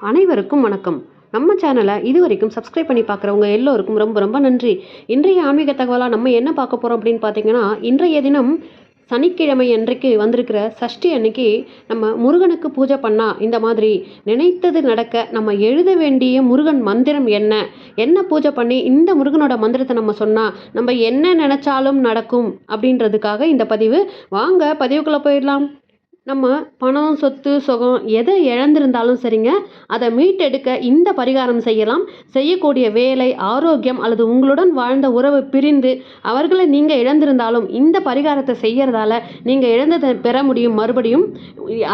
அனைவருக்கும் வணக்கம். நம்ம சேனலை இது வரைக்கும் சப்ஸ்கிரைப் பண்ணி பார்க்குறவங்க எல்லோருக்கும் ரொம்ப ரொம்ப நன்றி. இன்றைய ஆன்மீக தகவலாக நம்ம என்ன பார்க்க போகிறோம் அப்படின்னு பார்த்தீங்கன்னா இன்றைய தினம் சனிக்கிழமை அன்றைக்கு வந்திருக்கிற சஷ்டி அன்னைக்கு நம்ம முருகனுக்கு பூஜை பண்ணா இந்த மாதிரி நினைத்தது நடக்க நம்ம எழுத வேண்டிய முருகன் மந்திரம் என்ன? என்ன பூஜை பண்ணி இந்த முருகனோட மந்திரத்தை நம்ம சொன்னால் நம்ம என்ன நினச்சாலும் நடக்கும் அப்படின்றதுக்காக இந்த பதிவு. வாங்க பதிவுக்குள்ளே போயிடலாம். நம்ம பணம் சொத்து சுகம் எதை இழந்திருந்தாலும் சரிங்க அதை மீட்டெடுக்க இந்த பரிகாரம் செய்யலாம். செய்யக்கூடிய வேலை ஆரோக்கியம் அல்லது உங்களுடன் வாழ்ந்த உறவு பிரிந்து அவர்களை நீங்கள் இழந்திருந்தாலும் இந்த பரிகாரத்தை செய்யறதால நீங்கள் இழந்ததை பெற முடியும் மறுபடியும்.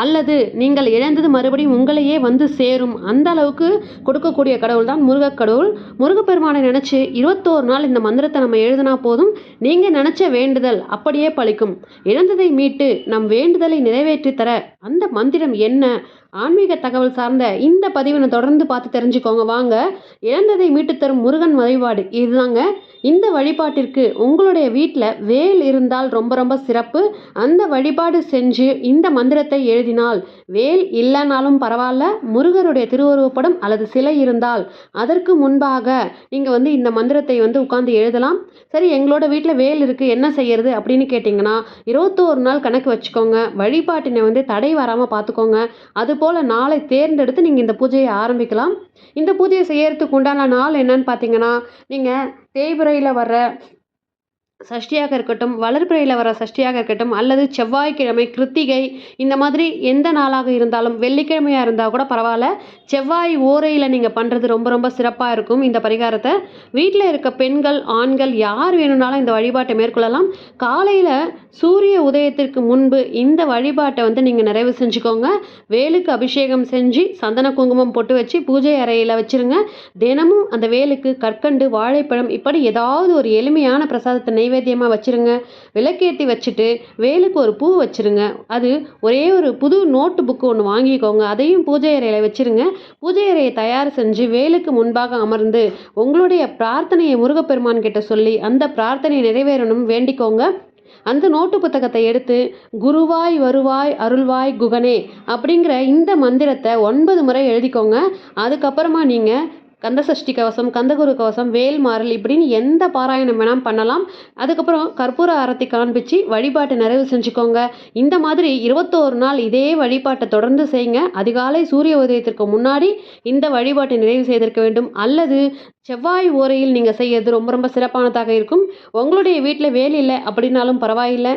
அல்லது நீங்கள் இழந்தது மறுபடியும் உங்களையே வந்து சேரும். அந்த அளவுக்கு கொடுக்கக்கூடிய கடவுள் தான் முருகக் கடவுள். முருகப்பெருமானை நினச்சி இருபத்தோரு நாள் இந்த மந்திரத்தை நம்ம எழுதினா போதும். நீங்கள் நினச்ச வேண்டுதல் அப்படியே பழிக்கும். இழந்ததை மீட்டு நம் வேண்டுதலை நிறைவேற்றி தர அந்த மந்திரம் என்ன? ஆன்மீக தகவல் சார்ந்த இந்த பதிவினை தொடர்ந்து பார்த்து தெரிஞ்சுக்கோங்க. வாங்க இழந்ததை மீட்டு தரும் முருகன் வழிபாடு. இதுதாங்க இந்த வழிபாட்டிற்கு உங்களுடைய வீட்டில் வேல் இருந்தால் ரொம்ப ரொம்ப சிறப்பு. அந்த வழிபாடு செஞ்சு இந்த மந்திரத்தை எழுதினால் வேல் இல்லைனாலும் பரவாயில்ல முருகருடைய திருவுருவப்படம் அல்லது சிலை இருந்தால் அதற்கு முன்பாக நீங்கள் வந்து இந்த மந்திரத்தை வந்து உட்காந்து எழுதலாம். சரி எங்களோட வீட்டில் வேல் இருக்குது என்ன செய்யறது அப்படின்னு கேட்டிங்கன்னா இருபத்தோரு நாள் கணக்கு வச்சுக்கோங்க. வழிபாட்டினை வந்து தடை வராமல் பார்த்துக்கோங்க. அதுபோல் நாளை தேர்ந்தெடுத்து நீங்கள் இந்த பூஜையை ஆரம்பிக்கலாம். இந்த பூஜையை செய்யறதுக்கு உண்டான நாள் என்னன்னு பார்த்தீங்கன்னா நீங்கள் தேய்பிரையில் வர்ற சஷ்டியாக இருக்கட்டும் வளர்பிறையில் வர சஷ்டியாக இருக்கட்டும் அல்லது செவ்வாய்க்கிழமை கிருத்திகை இந்த மாதிரி எந்த நாளாக இருந்தாலும் வெள்ளிக்கிழமையாக இருந்தால் கூட பரவாயில்ல. செவ்வாய் ஓரையில் நீங்கள் பண்ணுறது ரொம்ப ரொம்ப சிறப்பாக இருக்கும். இந்த பரிகாரத்தை வீட்டில் இருக்க பெண்கள் ஆண்கள் யார் வேணும்னாலும் இந்த வழிபாட்டை மேற்கொள்ளலாம். காலையில் சூரிய உதயத்திற்கு முன்பு இந்த வழிபாட்டை வந்து நீங்கள் நிறைவு செஞ்சுக்கோங்க. வேலுக்கு அபிஷேகம் செஞ்சு சந்தன குங்குமம் போட்டு வச்சு பூஜை அறையில் வச்சுருங்க. தினமும் அந்த வேலுக்கு கற்கண்டு வாழைப்பழம் இப்படி ஏதாவது ஒரு எளிமையான பிரசாதத்தை நைவேத்தியமாக வச்சுருங்க. விளக்கேற்றி வச்சுட்டு வேலுக்கு ஒரு பூ வச்சுருங்க. அது ஒரே ஒரு புது நோட்டு புக்கு ஒன்று வாங்கிக்கோங்க. அதையும் பூஜை அறையில் வச்சுருங்க. பூஜை அறையை தயார் செஞ்சு வேலுக்கு முன்பாக அமர்ந்து உங்களுடைய பிரார்த்தனையை முருகப்பெருமான் கிட்ட சொல்லி அந்த பிரார்த்தனை நிறைவேறணும் வேண்டிக்கோங்க. அந்த நோட்டு புத்தகத்தை எடுத்து குருவாய் வருவாய் அருள்வாய் குகனே அப்படிங்கிற இந்த மந்திரத்தை ஒன்பது முறை எழுதிக்கோங்க. அதுக்கப்புறமா நீங்கள் கந்தசஷ்டி கவசம் கந்தகுரு கவசம் வேல் மாறல் இப்படின்னு எந்த பாராயணம் வேணால் பண்ணலாம். அதுக்கப்புறம் கற்பூர ஆரத்தி காண்பிச்சு வழிபாட்டை நிறைவு செஞ்சுக்கோங்க. இந்த மாதிரி இருபத்தோரு நாள் இதே வழிபாட்டை தொடர்ந்து செய்யுங்க. அதிகாலை சூரிய உதயத்திற்கு முன்னாடி இந்த வழிபாட்டை நிறைவு செய்திருக்க வேண்டும். அல்லது செவ்வாய் ஓரையில் நீங்கள் செய்யறது ரொம்ப ரொம்ப சிறப்பானதாக இருக்கும். உங்களுடைய வீட்டில் வேல் இல்லை அப்படின்னாலும் பரவாயில்லை.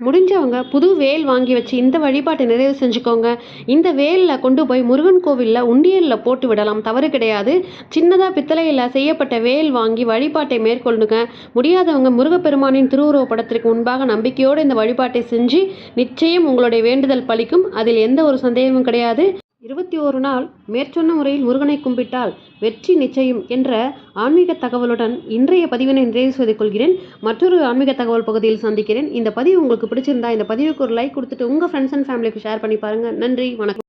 முடிஞ்சவங்க புது வேல் வாங்கி வச்சு இந்த வழிபாட்டை நிறைவு செஞ்சுக்கோங்க. இந்த வேலில் கொண்டு போய் முருகன் கோவிலில் உண்டியலில் போட்டு விடலாம். தவறு கிடையாது. சின்னதாக பித்தளையில் செய்யப்பட்ட வேல் வாங்கி வழிபாட்டை மேற்கொள்ளுங்க. முடியாதவங்க முருகப்பெருமானின் திருவுருவ படத்திற்கு முன்பாக நம்பிக்கையோடு இந்த வழிபாட்டை செஞ்சு நிச்சயம் உங்களுடைய வேண்டுதல் பலிக்கும். அதில் எந்த ஒரு சந்தேகமும் கிடையாது. இருபத்தி ஓரு நாள் மேற்சொன்ன முறையில் முருகனை கும்பிட்டால் வெற்றி நிச்சயம் என்ற ஆன்மீக தகவலுடன் இன்றைய பதிவினை நிறைவு செய்து கொள்கிறேன். மற்றொரு ஆன்மீக தகவல் பகுதியில் சந்திக்கிறேன். இந்த பதிவு உங்களுக்கு பிடிச்சிருந்தா இந்த பதிவுக்கு ஒரு லைக் கொடுத்துட்டு உங்கள் ஃப்ரெண்ட்ஸ் அண்ட் ஃபேமிலிக்கு ஷேர் பண்ணி பாருங்கள் நன்றி வணக்கம்.